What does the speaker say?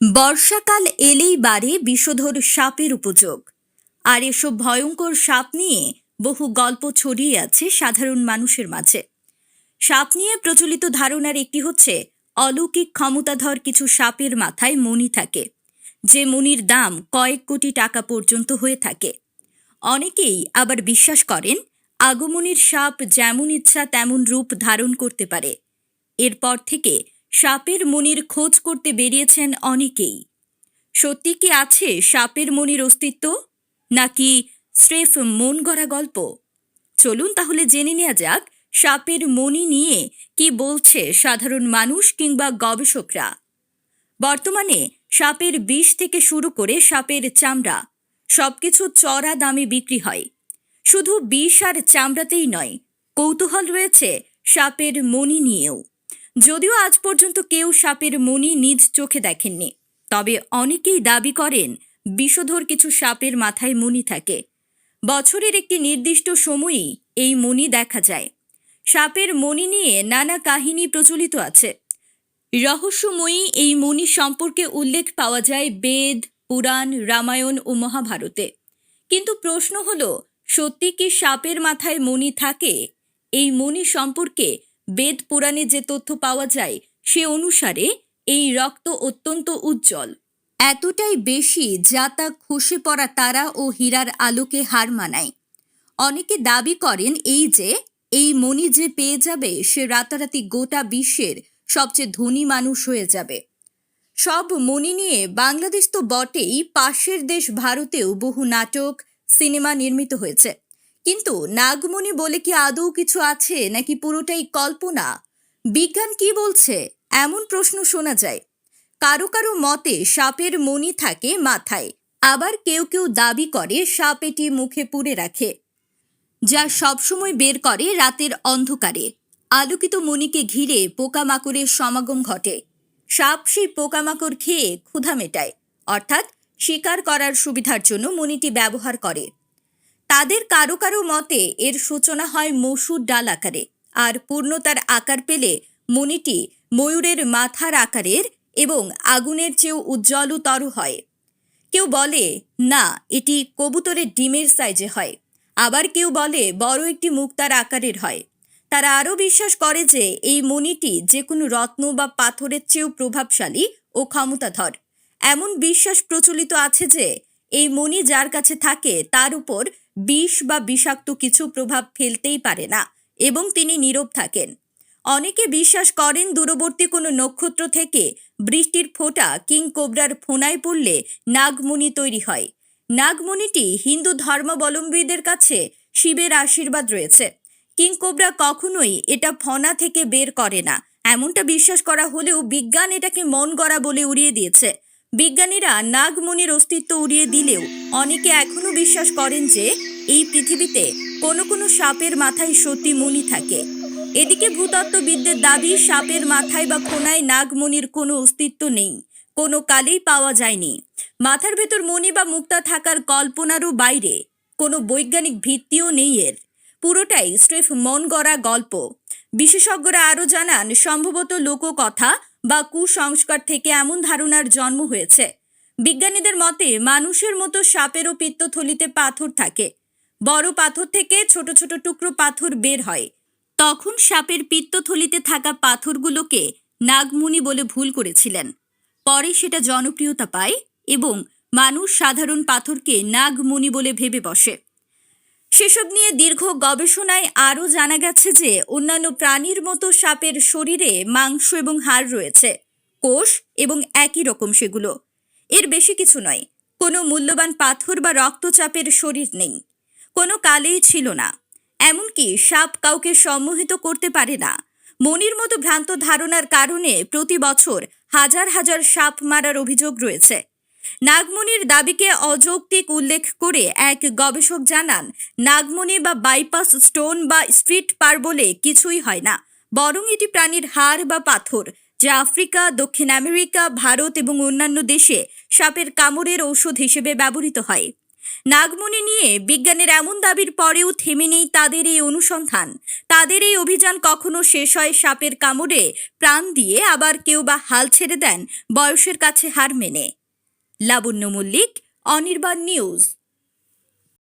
বর্ষাকাল এলেই বাড়ে বিষধর সাপের উপযোগ। আর এসব ভয়ঙ্কর সাপ নিয়ে বহু গল্প ছড়িয়ে আছে সাধারণ মানুষের মাঝে। সাপ নিয়ে প্রচলিত ধারণার একটি হচ্ছে, অলৌকিক ক্ষমতাধর কিছু সাপের মাথায় মণি থাকে, যে মণির দাম কয়েক কোটি টাকা পর্যন্ত হয়ে থাকে। অনেকেই আবার বিশ্বাস করেন, আগমনীর সাপ যেমন ইচ্ছা তেমন রূপ ধারণ করতে পারে। এরপর থেকে সাপের মনির খোঁজ করতে বেরিয়েছেন অনেকেই। সত্যি কি আছে সাপের মনির অস্তিত্ব? নাকি স্রেফ মন গড়া গল্প? চলুন তাহলে জেনে নেওয়া যাক, সাপের মনি নিয়ে কি বলছে সাধারণ মানুষ কিংবা গবেষকরা? বর্তমানে সাপের বিষ থেকে শুরু করে সাপের চামড়া, সবকিছু চড়া দামে বিক্রি হয়। শুধু বিষ আর চামড়াতেই নয়, কৌতূহল রয়েছে সাপের মনি নিয়েও। যদিও আজ পর্যন্ত কেউ সাপের মনি নিজ চোখে দেখেননি। তবে অনেকেই দাবি করেন, বিষধর কিছু সাপের মাথায় মনি থাকে। বছরের একটি নির্দিষ্ট সময়েই এই মনি দেখা যায়। সাপের মনি নিয়ে নানা কাহিনী প্রচলিত আছে। রহস্যময়ী এই মণি সম্পর্কে উল্লেখ পাওয়া যায় বেদ, পুরাণ, রামায়ণ ও মহাভারতে। কিন্তু প্রশ্ন হল, সত্যি কি সাপের মাথায় মণি থাকে? এই মণি সম্পর্কে বেদ পুরাণে যে তথ্য পাওয়া যায়, সে অনুসারে এই রক্ত অত্যন্ত উজ্জ্বল। এতটাই বেশি যা তা খসে পড়া তারা ও হীরার আলোকে হার মানায়। অনেকে দাবি করেন এই যে, এই মণি যে পেয়ে যাবে, সে রাতারাতি গোটা বিশ্বের সবচেয়ে ধনী মানুষ হয়ে যাবে। সব মণি নিয়ে বাংলাদেশ তো বটেই, পাশের দেশ ভারতেও বহু নাটক, সিনেমা নির্মিত হয়েছে। কিন্তু নাগমণি বলে কি আদৌ কিছু আছে নাকি পুরোটাই কল্পনা? বিজ্ঞান কি বলছে? এমন প্রশ্ন শোনা যায়। কারও কারও মতে সাপের মণি থাকে মাথায়, আবার কেউ কেউ দাবি করে সাপ এটি মুখে পুড়ে রাখে, যা সবসময় বের করে রাতের অন্ধকারে। আলোকিত মণিকে ঘিরে পোকামাকড়ের সমাগম ঘটে। সাপ সেই পোকামাকড় খেয়ে ক্ষুধা মেটায়, অর্থাৎ শিকার করার সুবিধার জন্য মণিটি ব্যবহার করে। তাদের কারও কারও মতে এর সূচনা হয় মসুর ডাল আকারে, আর পূর্ণতার আকার পেলে মণিটি ময়ূরের মাথার আকারের এবং আগুনের চেয়েও উজ্জ্বলতর হয়। কেউ বলে, না, এটি কবুতরের ডিমের সাইজে হয়। আবার কেউ বলে, বড় একটি মুক্তার আকারের হয়। তারা আরও বিশ্বাস করে যে এই মণিটি যে কোনো রত্ন বা পাথরের চেয়েও প্রভাবশালী ও ক্ষমতাধর। এমন বিশ্বাস প্রচলিত আছে যে, এই মণি যার কাছে থাকে তার উপর বিষ বা বিষাক্ত কিছু প্রভাব ফেলতেই পারে না এবং তিনি নীরব থাকেন। অনেকে বিশ্বাস করেন দূরবর্তী কোনো নক্ষত্র থেকে বৃষ্টির ফোঁটা কিং কোবরার ফোনায় পড়লে নাগমণি তৈরি হয়। নাগমণিটি হিন্দু ধর্মাবলম্বীদের কাছে শিবের আশীর্বাদ রয়েছে। কিং কোবরা কখনোই এটা ফনা থেকে বের করে না। এমনটা বিশ্বাস করা হলেও বিজ্ঞান এটাকে মন গড়া বলে উড়িয়ে দিয়েছে। বিজ্ঞানীরা নাগমণির অস্তিত্ব উড়িয়ে দিলেও অনেকে এখনও বিশ্বাস করেন যে এই পৃথিবীতে কোনো কোনো সাপের মাথায় সত্যি মণি থাকে। এদিকে ভূতত্ত্ববিদদের দাবি, সাপের মাথায় বা ফোনায় নাগমণির কোনো অস্তিত্ব নেই, কোনো কালেই পাওয়া যায়নি। মাথার ভেতর মণি বা মুক্তা থাকার কল্পনারও বাইরে, কোনো বৈজ্ঞানিক ভিত্তিও নেই এর। পুরোটাই স্রেফ মন গড়া গল্প। বিশেষজ্ঞরা আরও জানান, সম্ভবত লোককথা বা কুসংস্কার থেকে এমন ধারণার জন্ম হয়েছে। বিজ্ঞানীদের মতে, মানুষের মতো সাপেরও পিত্তথলিতে পাথর থাকে। বড় পাথর থেকে ছোট ছোট টুকরো পাথর বের হয়। তখন সাপের পিত্তথলিতে থাকা পাথরগুলোকে নাগমুনি বলে ভুল করেছিলেন। পরে সেটা জনপ্রিয়তা পায় এবং মানুষ সাধারণ পাথরকে নাগমুনি বলে ভেবে বসে। সেসব নিয়ে দীর্ঘ গবেষণায় আরও জানা গেছে যে, অন্যান্য প্রাণীর মতো সাপের শরীরে মাংস এবং হাড় রয়েছে, কোষ এবং একই রকম সেগুলো। এর বেশি কিছু নয়, কোনো মূল্যবান পাথর বা রক্তচাপের শরীর নেই, কোনো কালেই ছিল না। এমনকি সাপ কাউকে সম্মোহিত করতে পারে না। মনির মতো ভ্রান্ত ধারণার কারণে প্রতি বছর হাজার হাজার সাপ মারার অভিযোগ রয়েছে। নাগমণির দাবিকে অযৌক্তিক উল্লেখ করে এক গবেষক জানান নাগমনি বা বাইপাস স্টোন বা স্ট্রিট পার বলে কিছুই হয় না, বরং এটি প্রাণীর হাড় বা পাথর, যা আফ্রিকা, দক্ষিণ আমেরিকা, ভারত এবং অন্যান্য দেশে সাপের কামড়ের ঔষধ হিসেবে ব্যবহৃত হয়। নাগমণি নিয়ে বিজ্ঞানের এমন দাবির পরেও থেমে নেই তাদের এই অনুসন্ধান। তাদের এই অভিযান কখনো শেষ হয় সাপের কামড়ে প্রাণ দিয়ে আবার কেউ বা হাল ছেড়ে দেন বয়সের কাছে হার মেনে। লাবণ্য মল্লিক অনির্বাণ নিউজ।